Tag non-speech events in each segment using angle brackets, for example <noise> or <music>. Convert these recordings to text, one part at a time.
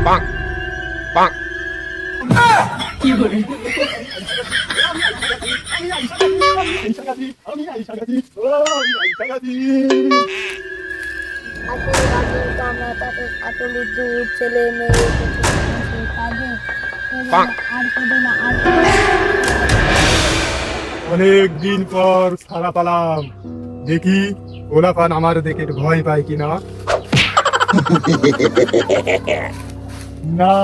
Bonk. Bonk. ছেলে মেয়ে অনেক দিন পর ছাড়া পালাম দেখি ওলাপান আমার দেখে ভয় পায় কিনা <laughs> না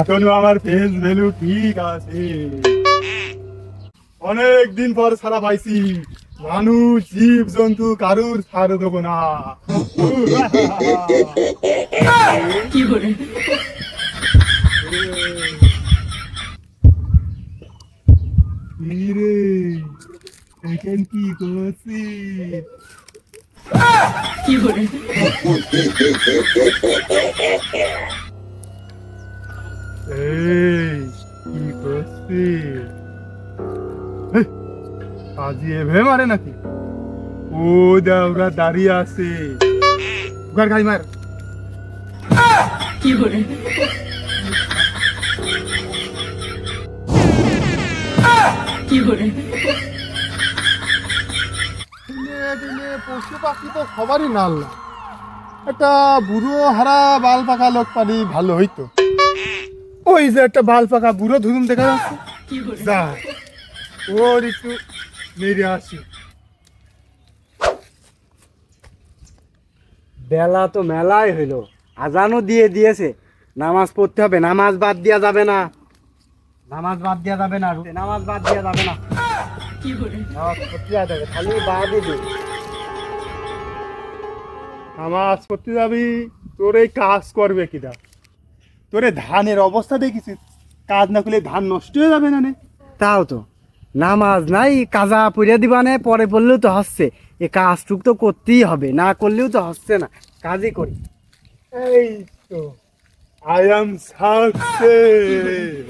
এখনও আমার ফেস ভ্যালু ঠিক আছে। অনেক দিন পর ছাড়া পাইছি। মানুষ জীব জন্তু কারুর ছাড় দেবো না। কি রে এখন কি করছিস? এই কি করছিস? আজি এভে মারে নাকি? ও দেওরা দাঁড়িয়ে আছে। উগার গাই মার। দিনে দিনে পশু পাখি তো সবারই নাল। একটা বুড়ো হারা বাল পাকা লোক পানি ভালো হইতো। ওই যে একটা বাল পাকা বুড়ো ধুম দেখা যাচ্ছে। যা। ওর একটু মেরে আসি। বেলা তো মেলাই হইল। আজানও দিয়ে দিয়েছে। নামাজ পড়তে হবে। নামাজ বাদ দেওয়া যাবে না। নামাজ বাদ দেওয়া যাবে না। নামাজ বাদ দেওয়া যাবে না। নামাজ পড়তে যাবে। খালি বাদই দিন নামাজ পড়তে যাবি তোর এই কাজ করবে কিনা? তোরে ধানের অবস্থা দেখিছিস কাজ না করলে ধান নষ্ট হয়ে যাবে না নে। তাও তো। নামাজ নাই কাজা পড়িয়া দিবানে পরে পড়লেও তো হচ্ছে। এ কাজটুক তো করতেই হবে না করলেও তো হচ্ছে না। কাজই করি। এই তো আই এম সাকসেস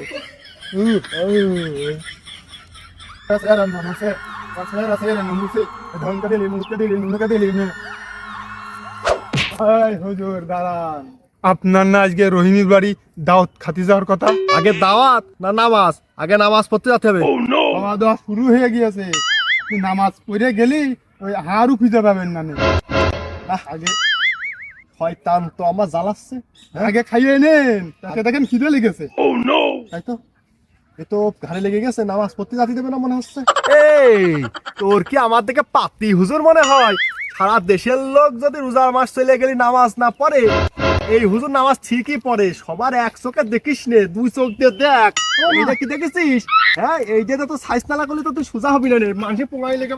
আপনার না আজকে রহিনীর বাড়ি দাওয়াত খাতি যাওয়ার কথা? আগে দাওয়াত না নামাজ? আগে নামাজ পড়তে যেতে হবে। খাওয়া দাওয়া শুরু হয়ে গিয়েছে। আপনি নামাজ পড়ে গেলি ওই হাড়ু খুঁজে পাবেন না আগে শয়তান তো আমার জ্বালাচ্ছে। আগে খাইয়ে নেন। তাকে দেখেন খিদে লেগেছে। তাই তো? এ তো ঘাড়ে লেগে গেছে নামাজ পড়তে যাতে দেবে না মনে হচ্ছে। এই তোর কি আমার দিকে পাতি হুজুর মনে হয়? সারা দেশের লোক যদি রোজার মাস চলে গেলি নামাজ না পড়ে এই হুজুর নামাজ ঠিকই পড়ে সবার এক চোখে দেখিস নে দুই চোখ দিয়ে দেখ এটা কি দেখেছিস হ্যাঁ এই যে তো সাইজ নালা করলে তো তুই সোজা হবি না রে মানুষ পোঙাই লেগে